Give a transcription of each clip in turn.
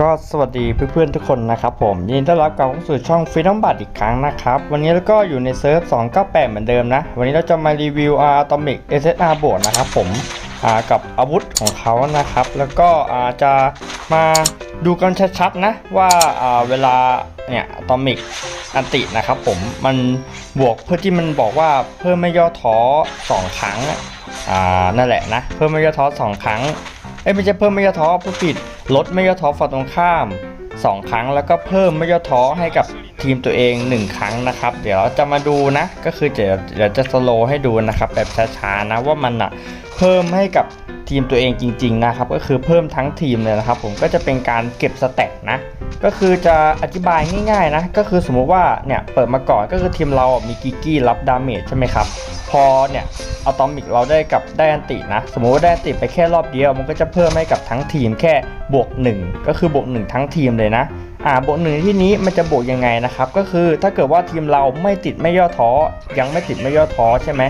ก็สวัสดีเพื่อนๆทุกคนนะครับผมยินดีต้อนรับกลับเข้าสู่ช่องฟีดอมบัตอีกครั้งนะครับ วันนี้เราก็อยู่ในเซิร์ฟ 298 เหมือนเดิมนะ วันนี้เราจะมารีวิวอาร์ตอมิก SSR บวกนะครับผมกับอาวุธของเขานะครับ แล้วก็อาจะมาดูกันชัดๆนะว่าเวลาเนี่ยอะตอมิกอันตินะครับผมมันบวกเพื่อที่มันบอกว่าเพิ่มไม่ย่อท้อสองครั้งอ่านั่นแหละนะเพิ่มไม่ย่อท้อสองครั้ง เอ้ยไม่ใช่เพิ่มไม่ย่อท้อผู้ผิดลดไม่ย่อท้อฝั่งตรงข้าม 2 ครั้งแล้วก็เพิ่มไม่ย่อท้อให้กับทีมตัวเอง 1 ครั้งนะครับ เดี๋ยวเราจะมาดูนะ ก็คือเดี๋ยวเดี๋ยวจะสโลว์ให้ดูนะครับแบบช้าๆนะว่ามันอะเพิ่มให้กับทีมตัวเองจริงๆนะครับ ก็คือเพิ่มทั้งทีมเลยนะครับ ผมก็จะเป็นการเก็บสแต็กนะ ก็คือจะอธิบายง่ายๆนะ ก็คือสมมุติว่าเนี่ยเปิดมาก่อนก็คือทีมเรามีกิกกี้รับดาเมจใช่ไหมครับ พอเนี่ยอะตอมิกเราได้กับได้อันตินะ สมมุติว่าได้อันติไปแค่รอบเดียวมันก็จะเพิ่มให้กับทั้งทีมแค่บวก 1 ก็คือบวก 1 ทั้งทีมเลยนะอ่าบวกหนึ่งที่นี้มันจะบวกยังไงนะครับ ก็คือถ้าเกิดว่าทีมเราไม่ติดไม่ย่อท้อ ยังไม่ติดไม่ย่อท้อใช่ไหม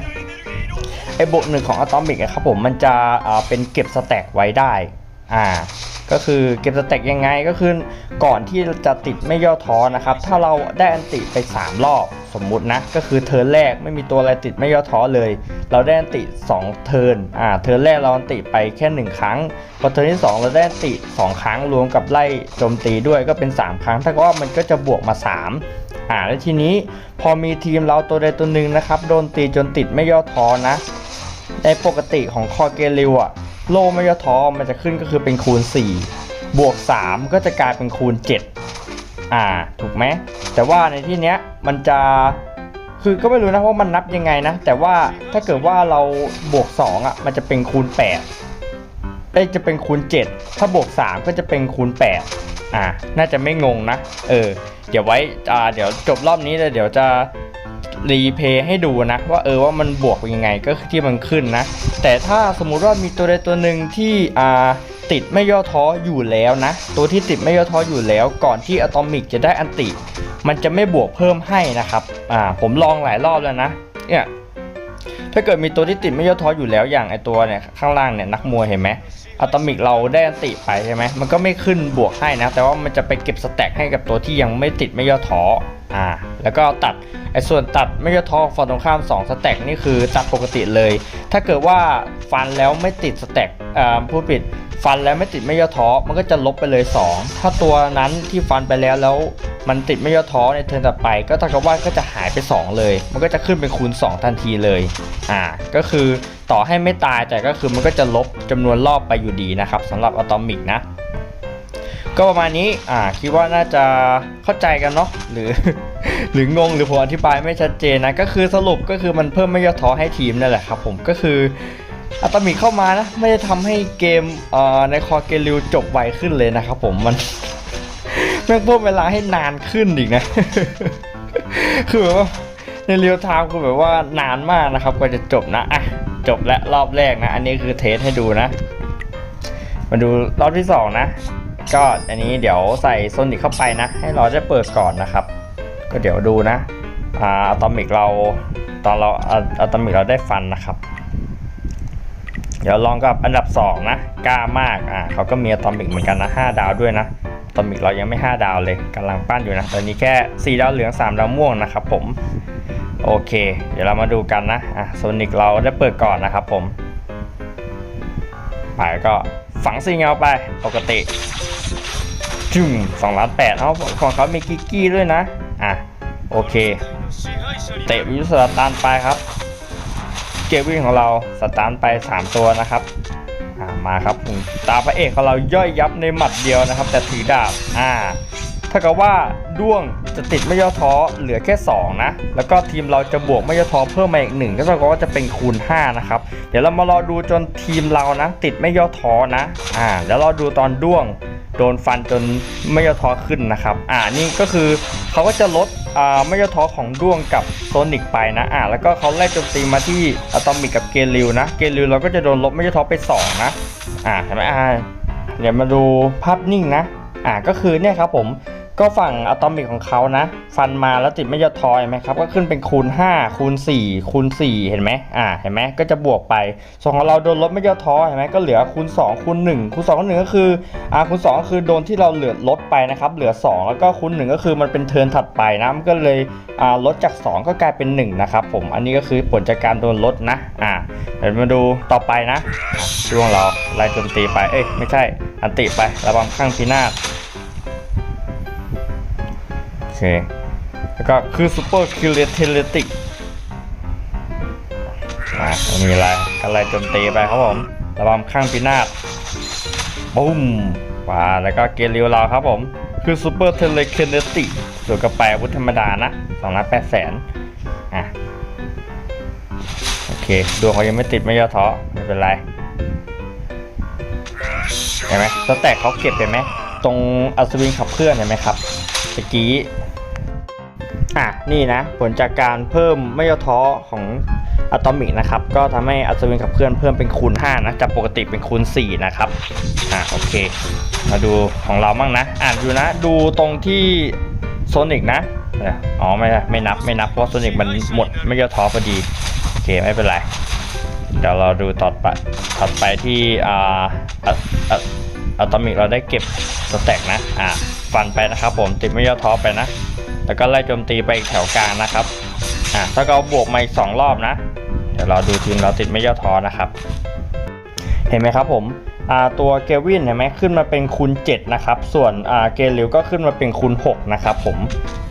ไอ้บวกหนึ่งของอะตอมิกอะครับผมมันจะอ่าเป็นเก็บสแต็กไว้ได้อ่า ก็คือเก็บสแต็กยังไงก็คือก่อนที่จะติดไม่ย่อท้อนะครับ ถ้าเราได้อันติไป 3 รอบสมมุตินะก็คือเทิร์นแรกไม่มีตัวอะไรติดไม่ย่อท้อเลย เราได้อันติ 2 เทิร์นอ่าเทิร์นแรกเราอันติไปแค่ 1 ครั้งพอเทิร์นที่ 2 เราได้อันติ 2 ครั้งรวมกับไล่โจมตีด้วยก็เป็น 3 ครั้งถ้าก็มันก็จะบวกมา 3อ่าแล้วทีนี้พอมีทีมเราตัวใดตัวหนึ่งนะครับโดนตีจนติดไม่ย่อท้อนะในปกติของคอเกลิวอะ โลไม่ย่อท้อมันจะขึ้นก็คือเป็นคูณ 4 บวก 3 ก็จะกลายเป็นคูณ 7 อ่า ถูกไหม แต่ว่าในที่เนี้ยมันจะคือก็ไม่รู้นะว่ามันนับยังไงนะ แต่ว่าถ้าเกิดว่าเราบวก 2อะมันจะเป็นคูณ 8 เอ้จะเป็นคูณ 7 ถ้าบวก 3 ก็จะเป็นคูณ 8 อ่า น่าจะไม่งงนะ เออ เดี๋ยวไว้อ่าเดี๋ยวจบรอบนี้เลยเดี๋ยวจะ รีเพย์ให้ดูนะ ว่าเออว่ามันบวกยังไงก็คือที่มันขึ้นนะ แต่ถ้าสมมุติว่ามีตัวใดตัวหนึ่งที่อ่าติดไม่ย่อท้ออยู่แล้วนะ ตัวที่ติดไม่ย่อท้ออยู่แล้ว ก่อนที่อะตอมิกจะได้อันติ มันจะไม่บวกเพิ่มให้นะครับอ่าผมลองหลายรอบแล้วนะเนี่ยถ้าเกิดมีตัวที่ติดไม่ย่อท้ออยู่แล้วอย่างไอตัวเนี่ยข้างล่างเนี่ยนักมวยเห็นไหมอะตอมิกเราได้อันติไปใช่ไหมมันก็ไม่ขึ้นบวกให้นะ แต่ว่ามันจะไปเก็บสแต็กให้กับตัวที่ยังไม่ติดไม่ย่อท้อ อ่าแล้วก็ตัดไอ้ส่วนตัดไม่ย่อท้อฝั่งตรงข้าม2สแต็กนี่คือตัดปกติเลย ถ้าเกิดว่าฟันแล้วไม่ติดสแต็กอ่าผู้ผิดฟันแล้วไม่ติดไม่ย่อท้อมันก็จะลบไปเลย 2 ถ้าตัวนั้นที่ฟันไปแล้วแล้วมันติดไม่ย่อท้อในเทิร์นต่อไป ก็เท่ากับว่าก็จะหายไป 2 เลย มันก็จะขึ้นเป็นคูณ 2 ทันทีเลยอ่าก็คือต่อให้ไม่ตายแต่ก็คือมันก็จะลบจำนวนรอบไปอยู่ดีนะครับสำหรับอะตอมิกนะ ก็ประมาณนี้อ่าคิดว่าน่าจะเข้าใจกันเนาะหรือ หรืองงหรือผมอธิบายไม่ชัดเจนนะก็คือสรุปก็คือมันเพิ่มไม่ยอท้อให้ทีมนั่นแหละครับผมก็คืออัตมิเข้ามานะไม่ได้ทำให้เกมเอ่อในคอเกลิวจบไวขึ้นเลยนะครับผมมันแม่งเพิ่มเวลาให้นานขึ้นอีกนะ คือแบบว่าในเรียลไทม์คือแบบว่านานมากนะครับกว่าจะจบนะอะจบแล้วรอบแรกนะ อันนี้คือเทสให้ดูนะ มาดูรอบที่สองนะ ก็อันนี้เดี๋ยวใส่โซนิกเข้าไปนะ ให้เราได้เปิดก่อนนะครับ ก็เดี๋ยวดูนะอะตอมิกเราตอนเราอะตอมิกเราได้ฟันนะครับ เดี๋ยวลองกับอันดับ 2 นะกล้ามากอ่าเขาก็มีอะตอมิกเหมือนกันนะ5ดาวด้วยนะอะตอมิกเรายังไม่ 5 ดาวเลยกำลังปั้นอยู่นะตอนนี้แค่ 4 ดาวเหลือง 3 ดาวม่วงนะครับผมโอเค เดี๋ยวเรามาดูกันนะอะโซนิกเราได้เปิดก่อนนะครับผมไปก็ ฝังซีเงาไปปกติจึงสองล้านแปดเอาของเขามีกิกกี้ด้วยนะ อะ โอเค เตะวิวสตาร์นไปครับ เกวิ่งของเราสตาร์นไป 3 ตัวนะครับอ่ามาครับผมตาพระเอกของเราย่อยยับในหมัดเดียวนะครับ แต่ถือดาบอ่าถ้ากับว่าด้วง จะติดไม่ย่อท้อเหลือแค่ 2 นะ แล้วก็ทีมเราจะบวกไม่ย่อท้อเพิ่มมาอีกหนึ่งก็เท่ากับว่าจะเป็นคูณ 5 นะครับ เดี๋ยวเรามารอดูจนทีมเรานะ ติดไม่ย่อท้อนะอ่าแล้วเราดูตอนด้วงโดนฟันจนไม่ย่อท้อขึ้นนะครับ อ่านี่ก็คือเขาก็จะลดอ่าไม่ย่อท้อของด้วงกับโซนิกไปนะอ่าแล้วก็เขาไล่โจมตีมาที่อะตอมิกกับเกลิวนะ เกลิวเราก็จะโดนลบไม่ย่อท้อไป 2 นะอ่าเห็นไหมอ่าเดี๋ยวมาดูภาพนิ่งนะอ่าก็คือเนี่ยครับผม ก็ฝั่งอะตอมิกของเขานะ ฟันมาแล้วติดไม่ยอทอยไหมครับ ก็ขึ้นเป็นคูณ 5 คูณ 4 คูณ 4 เห็นไหมอ่าเห็นไหมก็จะบวกไป ส่วนของเราโดนลดไม่ยอดทอเห็นไหมก็เหลือคูณ 2 คูณ 1 คูณ2คูณ1ก็คืออ่าคูณ 2 ก็คือโดนที่เราเหลือลดไปนะครับ เหลือ 2 แล้วก็คูณ 1 ก็คือมันเป็นเทิร์นถัดไปนะมันก็เลยอ่าลดจาก 2 ก็กลายเป็น 1 นะครับผมอันนี้ก็คือผลจากการโดนลดนะอ่าเดี๋ยวมาดูต่อไปนะช่วงเราไล่โจมตีไปเอ้ยไม่ใช่อันติไประวังข้างพินาศ เค แล้วก็คือซูเปอร์คิลเลเทเลติกอะม่มีอะไรก็ไล่โจมตีไปครับผมระบำข้างพินาศปุ้มว่าแล้วก็เกลิวเราครับผม คือซูเปอร์เทเลเคนติกส่วนกระแปลวุธธรรมดานะสองล้านแปดแสนอะ โอเค ดวงเขายังไม่ติดไม่ย่อท้อไม่เป็นไรเห็นไหมสแต็กเขาเก็บไปไหม ตรงอัศวินขับเคลื่อนเห็นไหมครับตะกี้ อะนี่นะผลจากการเพิ่มไม่ย่อท้อของอะตอมิกนะครับก็ทำให้อัศวินขับเคลื่อนเพิ่มเป็นคูณ 5 นะจากปกติเป็นคูณ 4 นะครับอะโอเค มาดูของเราบ้างนะ อ่านดูนะ ดูตรงที่โซนิกนะอ๋อไม่ไม่นับไม่นับเพราะโซนิกมันหมดไม่ย่อท้อพอดี โอเคไม่เป็นไร เดี๋ยวเราดูต่อไปถัดไปที่อ่าอะอะอะตอมิกเราได้เก็บสแต็กนะอ่าฟันไปนะครับผมติดไม่ย่อท้อไปนะ แล้วก็ไล่โจมตีไปอีกแถวกลางนะครับอ่าถ้าเราบวกมาอีกสองรอบนะ เดี๋ยวเราดูทีมเราติดไม่ย่อท้อนะครับ เห็นไหมครับผมอ่าตัวเกวินเห็นไหมขึ้นมาเป็นคูณ7นะครับ ส่วนอ่าเกลิวก็ขึ้นมาเป็นคูณ6นะครับผม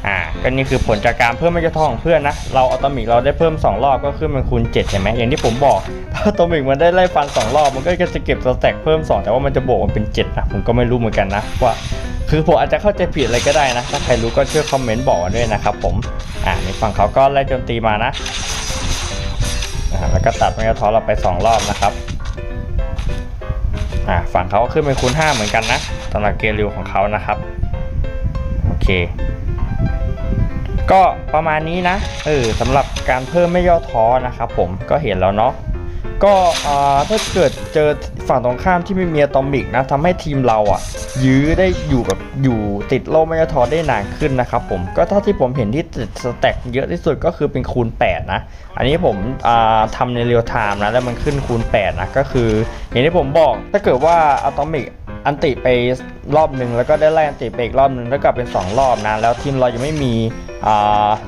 อ่าก็นี่คือผลจากการเพิ่มไม่ย่อท้อของเพื่อนนะ เราอัตอมิกเราได้เพิ่ม 2 รอบก็ขึ้นเป็นคูณ7เห็นไหมอย่างที่ผมบอกถ้าอัตอมิกมันได้ไล่ฟัน 2 รอบมันก็จะเก็บสแต็กเพิ่ม 2 แต่ว่ามันจะบวกมันเป็น7นะผมก็ไม่รู้เหมือนกันนะว่า คือผมอาจจะเข้าใจผิดอะไรก็ได้นะ ถ้าใครรู้ก็ช่วยคอมเมนต์บอกมาด้วยนะครับผม อ่าในฝั่งเขาก็ไล่โจมตีมานะอ่าแล้วก็ตัดไม่ย่อท้อเราไป 2 รอบนะครับ อ่าฝั่งเขาก็ขึ้นเป็นคูณ5เหมือนกันนะสำหรับเกลิวของเขานะครับ โอเค ก็ประมาณนี้นะ เออสำหรับการเพิ่มไม่ย่อท้อนะครับผม ก็เห็นแล้วเนาะ ก็ถ้าเกิดเจอฝั่งตรงข้ามที่ไม่มีอะตอมิกนะทำให้ทีมเราอะ ยื้อได้อยู่แบบอยู่ติดโลไม่ย่อท้อได้นานขึ้นนะครับผมก็เท่าที่ผมเห็นที่ติดสแต็กเยอะที่สุดก็คือเป็นคูณ 8 นะ อันนี้ผมอ่าทำในเรียลไทม์นะแล้วมันขึ้นคูณ 8 นะ ก็คืออย่างที่ผมบอกถ้าเกิดว่าอะตอมิกอันติไปรอบหนึ่งแล้วก็ได้ไล่อันติไปอีกรอบหนึ่งแล้วกลับเป็น 2 รอบนะแล้วทีมเรายังไม่มี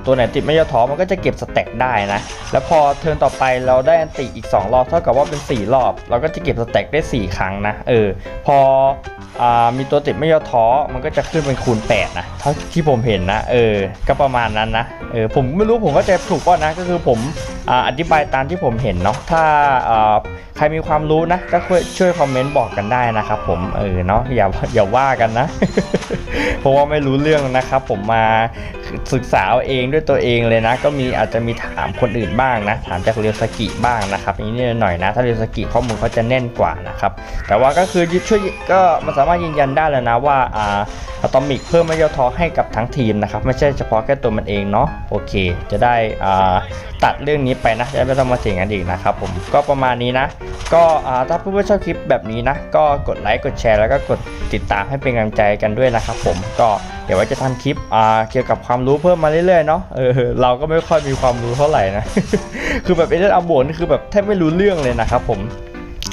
ตัวไหนติดไม่ย่อท้อมันก็จะเก็บสแต็กได้นะ แล้วพอเทิร์นต่อไปเราได้อันติอีก 2 รอบเท่ากับว่าเป็น 4 รอบ เราก็จะเก็บสแต็กได้ 4 ครั้งนะ เออ พออมีตัวติดไม่ย่อท้อมันก็จะขึ้นเป็นคูณ 8 นะ เท่าที่ผมเห็นนะ เออ ก็ประมาณนั้นนะ เออ ผมไม่รู้ผมก็จะถูกป่ะนะ ก็คือผมออธิบายตามที่ผมเห็นเนาะ ถ้าใครมีความรู้นะ ก็ช่วยช่วยคอมเมนต์บอกกันได้นะครับผม เออ เนาะ อย่าอย่าว่ากันนะ เพราะว่าไม่รู้เรื่องนะครับผมมา ศึกษาเอาเองด้วยตัวเองเลยนะ ก็มีอาจจะมีถามคนอื่นบ้างนะ ถามจากเรียวสกิบ้างนะครับอย่นี้หน่อยนะ ถ้าเรียวสกิข้อมูลเขาจะแน่นกว่านะครับ แต่ว่าก็คือช่วยก็มันสามารถยืนยันได้แล้วนะว่าอ่าอะตอมิกเพิ่มไม่ย่อทอให้กับทั้งทีมนะครับ ไม่ใช่เฉพาะแค่ตัวมันเองเนาะโอเค จะได้อ่าตัดเรื่องนี้ไปนะจะไม่ต้องมาเถียงกันอีกนะครับผมก็ประมาณนี้นะ ก็อ่าถ้าเพื่อนๆชอบคลิปแบบนี้นะ ก็กดไลค์กดแชร์แล้วก็กดติดตามให้เป็นกำลังใจกันด้วยนะครับผมก็เดี๋ยวว่าจะทำคลิปอ่าเกี่ยวกับความรู้เพิ่มมาเรื่อยๆเนาะเออเราก็ไม่ค่อยมีความรู้เท่าไหร่นะ คือแบบเอเดนอาโบนนี่คือแบบแทบไม่รู้เรื่องเลยนะครับผม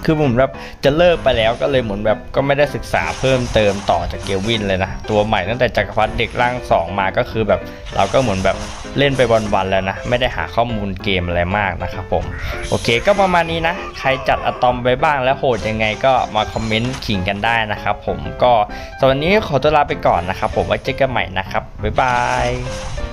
คือผมแบบจะเลิกไปแล้วก็เลยเหมือนแบบก็ไม่ได้ศึกษาเพิ่มเติมต่อจากเกลวินเลยนะ ตัวใหม่ตั้งแต่จักรพรรดิเด็กร่าง 2 มาก็คือแบบ เราก็เหมือนแบบเล่นไปวันๆแล้วนะ ไม่ได้หาข้อมูลเกมอะไรมากนะครับผม โอเคก็ประมาณนี้นะ ใครจัดอะตอมไปบ้างแล้วโหดยังไงก็มาคอมเมนต์ขิงกันได้นะครับผมก็สำหรับวันนี้ขอตัวลาไปก่อนนะครับผมไว้เจอกันใหม่นะครับบ๊ายบาย